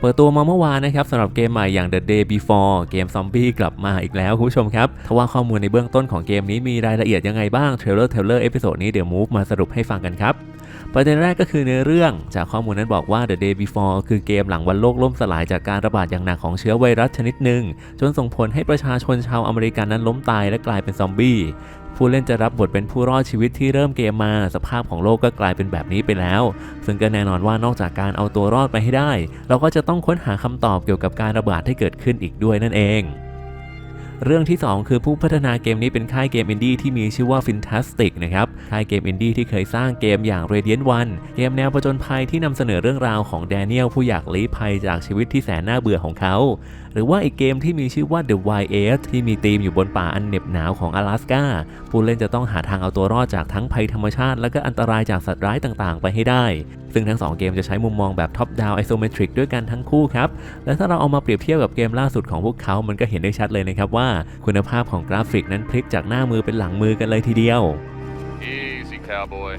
เปิดตัวมาเมื่อวานนะครับสำหรับเกมใหม่อย่าง The Day Before เกมซอมบี้กลับมาอีกแล้วคุณผู้ชมครับถ้าว่าข้อมูลในเบื้องต้นของเกมนี้มีรายละเอียดยังไงบ้างเทรลเลอร์เทรลเลอร์เอพิโซดนี้เดี๋ยวมูฟมาสรุปให้ฟังกันครับประเด็นแรกก็คือในเรื่องจากข้อมูลนั้นบอกว่า The Day Before คือเกมหลังวันโลกล่มสลายจากการระบาดอย่างหนักของเชื้อไวรัสชนิดหนึ่ง จนส่งผลให้ประชาชนชาวอเมริกันนั้นล้มตายและกลายเป็นซอมบี้ ผู้เล่นจะรับบทเป็นผู้รอดชีวิตที่เริ่มเกมมา สภาพของโลกก็กลายเป็นแบบนี้ไปแล้ว ซึ่งก็แน่นอนว่านอกจากการเอาตัวรอดไปให้ได้ เราก็จะต้องค้นหาคำตอบเกี่ยวกับการระบาดที่เกิดขึ้นอีกด้วยนั่นเองเรื่องที่ 2 คือผู้พัฒนาเกมนี้เป็นค่ายเกมอินดี้ที่มีชื่อว่า Fantastic นะครับ ค่ายเกมอินดี้ที่เคยสร้างเกมอย่าง Radiant One เกมแนวประจนภัยที่นำเสนอเรื่องราวของแดเนียลผู้อยากลี้ภัยจากชีวิตที่แสนน่าเบื่อของเขาหรือว่าอีกเกมที่มีชื่อว่า The Wild Earth ที่มีธีมอยู่บนป่าอันเหน็บหนาวของ阿拉斯กาผู้เล่นจะต้องหาทางเอาตัวรอดจากทั้งภัยธรรมชาติ และก็อันตรายจากสัตว์ร้ายต่างๆ ไปให้ได้ ซึ่งทั้ง 2 เกมจะใช้มุมมองแบบท็อปดาวไอโซเมตริกด้วยกันทั้งคู่ครับ และถ้าเราเอามาเปรียบเทียบกับเกมล่าสุดของพวกเขา มันก็เห็นได้ชัดเลยนะครับว่า คุณภาพของกราฟิกนั้นพลิกจากหน้ามือเป็นหลังมือกันเลยทีเดียว Easy, cowboy.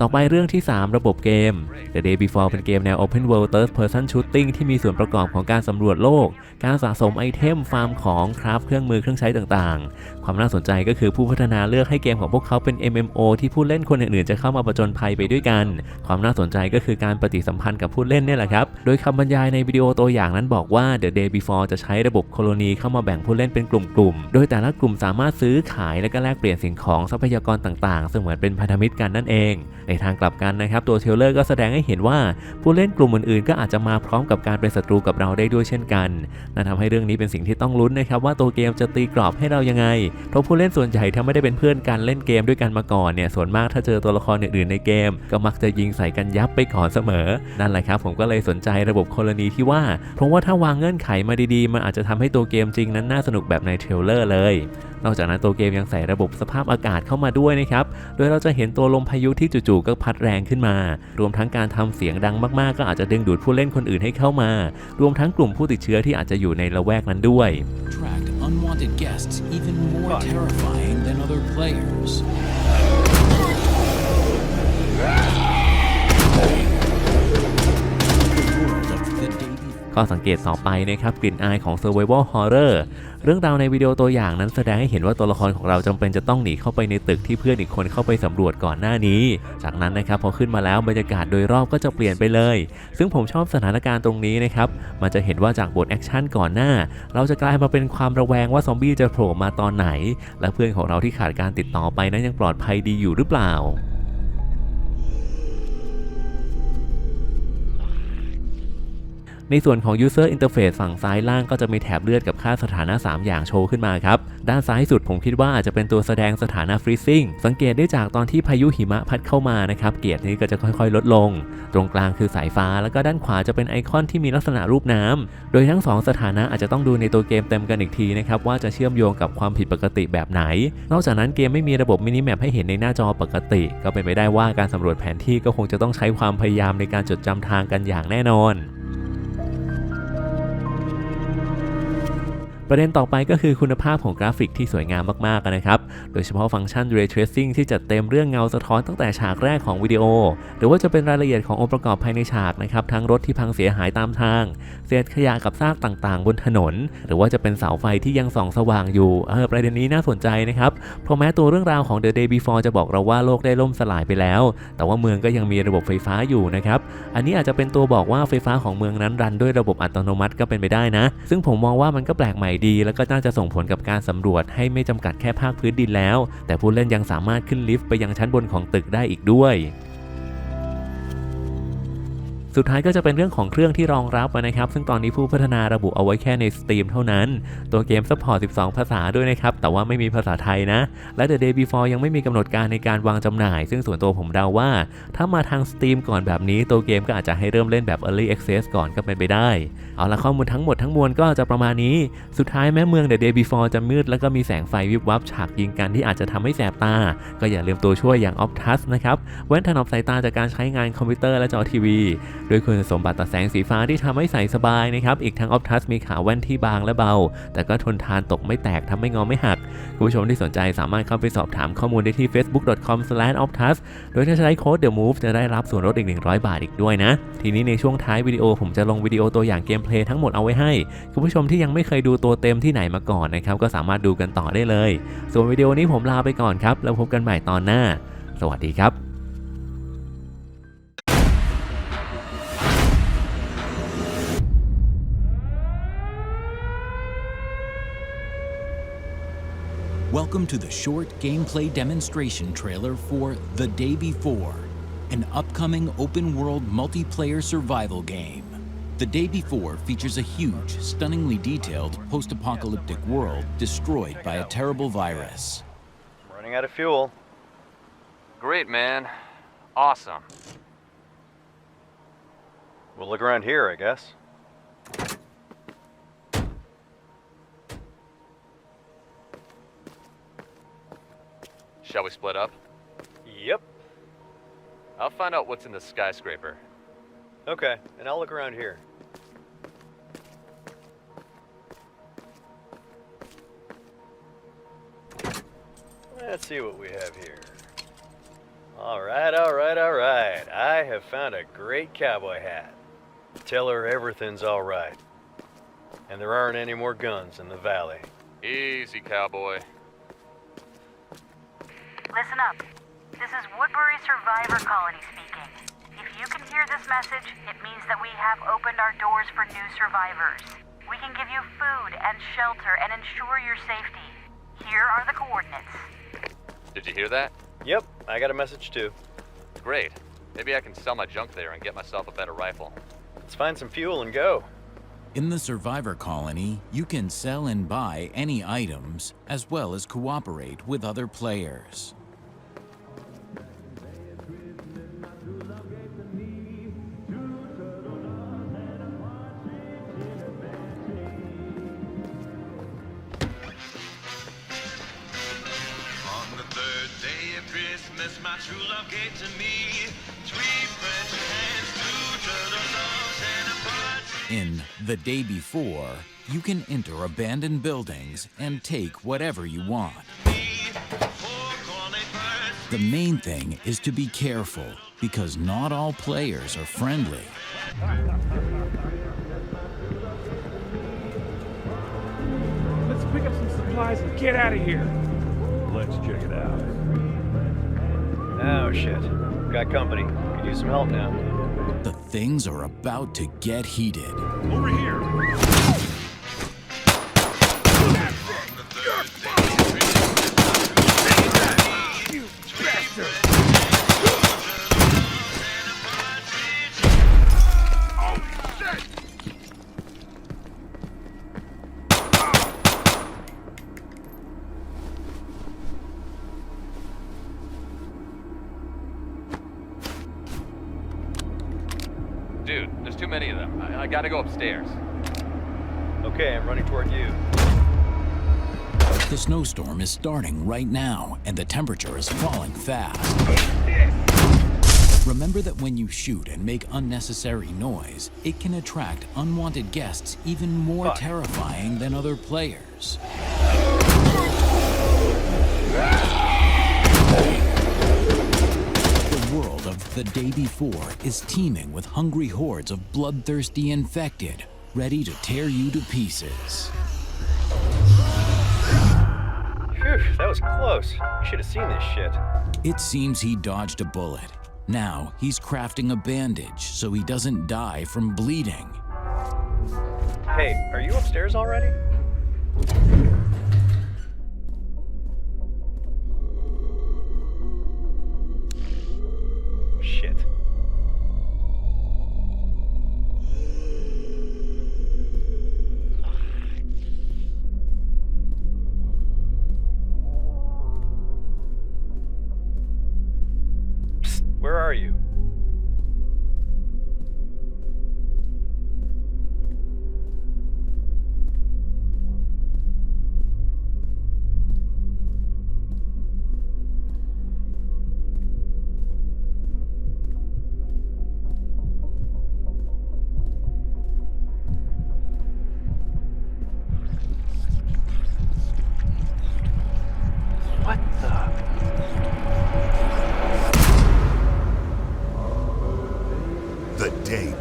ต่อไปเรื่องที่ 3 ระบบเกม The Day Before เป็นเกมแนว Open World Third Person Shooting ที่มีส่วนประกอบของการสำรวจโลก การสะสมไอเทม ฟาร์มของคราฟเครื่องมือเครื่องใช้ต่างๆ ความน่าสนใจก็คือผู้พัฒนาเลือกให้เกมของพวกเขาเป็น MMO ที่ผู้เล่นคนอื่นๆ จะเข้ามาประจนภัยไปด้วยกัน ความน่าสนใจก็คือการปฏิสัมพันธ์กับผู้เล่นเนี่ยแหละครับ โดยคำบรรยายในวิดีโอตัวอย่างนั้นบอกว่า The Day Before จะใช้ระบบโคโลนีเข้ามาแบ่งผู้เล่นเป็นกลุ่มๆ โดยแต่ละกลุ่มสามารถซื้อขายและก็แลกเปลี่ยนสิ่งของทรัพยากรต่างๆเหมือนเป็นพันธมิตรกันนั่นเอง ในทางกลับกันนะครับตัวเทเลอร์ก็แสดงให้เห็นว่าผู้เล่นกลุ่มอื่นๆ ก็อาจจะมาพร้อมกับการเป็นศัตรูกับเราได้ด้วยเช่นกันนั่นทำให้เรื่องนี้เป็นสิ่งที่ต้องลุ้นนะครับว่าตัวเกมจะตีกรอบให้เรายังไงเพราะผู้เล่นส่วนใหญ่ถ้าไม่ได้เป็นเพื่อนกันเล่นเกมด้วยกันมาก่อนเนี่ยส่วนมากถ้าเจอตัวละครอื่นๆในเกม ก็มักจะยิงใส่กันยับไปก่อนเสมอ นั่นแหละครับผมก็เลยสนใจระบบโคโลนีที่ว่า เพราะว่าถ้าวางเงื่อนไขมาดีๆ มันอาจจะทำให้ตัวเกมจริงนั้นน่าสนุกแบบในเทรลเลอร์เลย นอกจากนั้นตัวเกมยังใส่ระบบสภาพอากาศเข้ามาด้วยนะครับ โดยเราจะเห็นตัวลมพายุที่จู่ๆก็พัดแรงขึ้นมา รวมทั้งการทำเสียงดังมากๆ ก็อาจจะดึงดูดผู้เล่นคนอื่นให้เข้ามา รวมทั้งกลุ่มผู้ติดเชื้อที่อาจจะอยู่ในละแวกนั้นด้วย unwanted guests even more terrifying than other players. ข้อสังเกตต่อไปนะครับกลิ่นอายของ Survival Horror เรื่องราวในวิดีโอตัวอย่างนั้นแสดงให้เห็นว่าตัวละครของเราจำเป็นจะต้องหนีเข้าไปในตึกที่เพื่อนอีกคนเข้าไปสำรวจก่อนหน้านี้ จากนั้นนะครับพอขึ้นมาแล้วบรรยากาศโดยรอบก็จะเปลี่ยนไปเลย ซึ่งผมชอบสถานการณ์ตรงนี้นะครับมันจะเห็นว่าจากบทแอคชั่นก่อนหน้า เราจะกลายมาเป็นความระแวงว่าซอมบี้จะโผล่มาตอนไหน และเพื่อนของเราที่ขาดการติดต่อไปนั้นยังปลอดภัยดีอยู่หรือเปล่า ในส่วนของ User Interface ฝั่งซ้ายล่างก็จะมีแถบเลือดกับค่าสถานะ 3 อย่างโชว์ขึ้นมาครับ ด้านซ้ายสุดผมคิดว่าอาจจะเป็นตัวแสดงสถานะ Freezing สังเกตได้จากตอนที่พายุหิมะพัดเข้ามานะครับเกียรตินี้ก็จะค่อยๆ ลดลง ตรงกลางคือสายฟ้า แล้วก็ด้านขวาจะเป็นไอคอนที่มีลักษณะรูปน้ำโดยทั้ง 2 สถานะอาจจะต้องดูในตัวเกมเต็มกันอีกทีนะครับว่าจะเชื่อมโยงกับความผิดปกติแบบไหน นอกจากนั้นเกมไม่มีระบบมินิแมปให้เห็นในหน้าจอปกติ ก็เป็นไปได้ว่าการสำรวจแผนที่ก็คงจะต้องใช้ความพยายามในการจดจำทางกันอย่างแน่นอน ประเด็นต่อไปก็คือคุณภาพของกราฟิกที่สวยงามมากๆนะครับ โดยเฉพาะฟังก์ชัน Ray Tracing ที่จัดเต็มเรื่องเงาสะท้อนตั้งแต่ฉากแรกของวิดีโอ หรือว่าจะเป็นรายละเอียดขององค์ประกอบภายในฉากนะครับทั้งรถที่พังเสียหายตามทาง เศษขยะกับซากต่างๆ บนถนน หรือว่าจะเป็นเสาไฟที่ยังส่องสว่างอยู่เออประเด็นนี้น่าสนใจนะครับ เพราะแม้ตัวเรื่องราวของ The Day Before จะบอกเราว่าโลกได้ล่มสลายไปแล้ว แต่ว่าเมืองก็ยังมีระบบไฟฟ้าอยู่นะครับ อันนี้อาจจะเป็นตัวบอกว่าไฟฟ้าของเมืองนั้นรันด้วยระบบอัตโนมัติก็เป็นไปได้นะ ซึ่งผมมองว่ามันก็แปลกใหม่ดี แล้วก็น่าจะส่งผลกับการสำรวจให้ไม่จำกัดแค่ภาคพื้นดินแล้ว แต่ผู้เล่นยังสามารถขึ้นลิฟต์ไปยังชั้นบนของตึกได้อีกด้วย สุดท้ายก็จะเป็นเรื่องของเครื่องที่รองรับนะครับ ซึ่งตอนนี้ผู้พัฒนาระบุเอาไว้แค่ใน Steam เท่านั้น ตัวเกมซัพพอร์ต 12 ภาษาด้วยนะครับ แต่ว่าไม่มีภาษาไทยนะ และ The Day Before ยังไม่มีกำหนดการในการวางจำหน่าย ซึ่งส่วนตัวผมเดาว่า ถ้ามาทาง Steam ก่อนแบบนี้ ตัวเกมก็อาจจะให้เริ่มเล่นแบบ Early Access ก่อนก็เป็นไปได้ เอาละข้อมูลทั้งหมดทั้งมวลก็จะประมาณนี้ สุดท้ายแม้เมือง The Day Before จะมืดแล้วก็มีแสงไฟวิบวับฉากยิงกันที่อาจจะทำให้แสบตา ก็อย่าลืมตัวช่วยอย่าง Optus นะครับ เว้นถนอมสายตาจากการใช้งานคอมพิวเตอร์และจอทีวีด้วยคุณสมบัติตัดแสงสีฟ้าที่ทำให้ใส่สบายนะครับ อีกทั้ง Optus มีขาแว่นที่บางและเบา แต่ก็ทนทานตกไม่แตกทำให้งอไม่หัก คุณผู้ชมที่สนใจสามารถเข้าไปสอบถามข้อมูลได้ที่ facebook.com/optus โดยถ้าใช้โค้ด The Move จะได้รับส่วนลดอีก 100 บาทอีกด้วยนะ ทีนี้ในช่วงท้ายวิดีโอผมจะลงวิดีโอตัวอย่างเกมเพลย์ทั้งหมดเอาไว้ให้ คุณผู้ชมที่ยังไม่เคยดูตัวเต็มที่ไหนมาก่อนนะครับก็สามารถดูกันต่อได้เลย ส่วนวิดีโอนี้ผมลาไปก่อนครับแล้วพบกันใหม่ตอนหน้า สวัสดีครับ Welcome to the short gameplay demonstration trailer for The Day Before, an upcoming open world multiplayer survival game. The Day Before features a huge, stunningly detailed post apocalyptic world destroyed by a terrible virus. I'm running out of fuel. Great, man. Awesome. We'll look around here, I guess. Shall we split up? Yep. I'll find out what's in the skyscraper. Okay, and I'll look around here. Let's see what we have here. Alright, alright, alright. I have found a great cowboy hat. Tell her everything's alright. And there aren't any more guns in the valley. Easy, cowboy. Listen up. This is Woodbury Survivor Colony speaking. If you can hear this message, it means that we have opened our doors for new survivors. We can give you food and shelter and ensure your safety. Here are the coordinates. Did you hear that? Yep, I got a message too. Great. Maybe I can sell my junk there and get myself a better rifle. Let's find some fuel and go. In the Survivor Colony, you can sell and buy any items, as well as cooperate with other players. My true love gave to me three French hens, two turtle doves, and a partridge. In The Day Before, you can enter abandoned buildings and take whatever you want. Four cornet birds. The main thing is to be careful because not all players are friendly. Let's pick up some supplies and get out of here. Let's check it out. Oh shit. Got company. Could use some help now. The things are about to get heated. Over here. Gotta go upstairs. Okay, I'm running toward you. The snowstorm is starting right now, and the temperature is falling fast. Remember that when you shoot and make unnecessary noise, it can attract unwanted guests even more Fuck. terrifying than other players. The day before is teeming with hungry hordes of bloodthirsty infected, ready to tear you to pieces. Phew, that was close. You should have seen this shit. It seems he dodged a bullet. Now he's crafting a bandage so he doesn't die from bleeding. Hey, are you upstairs already? Where are you?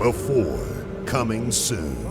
Before, coming soon.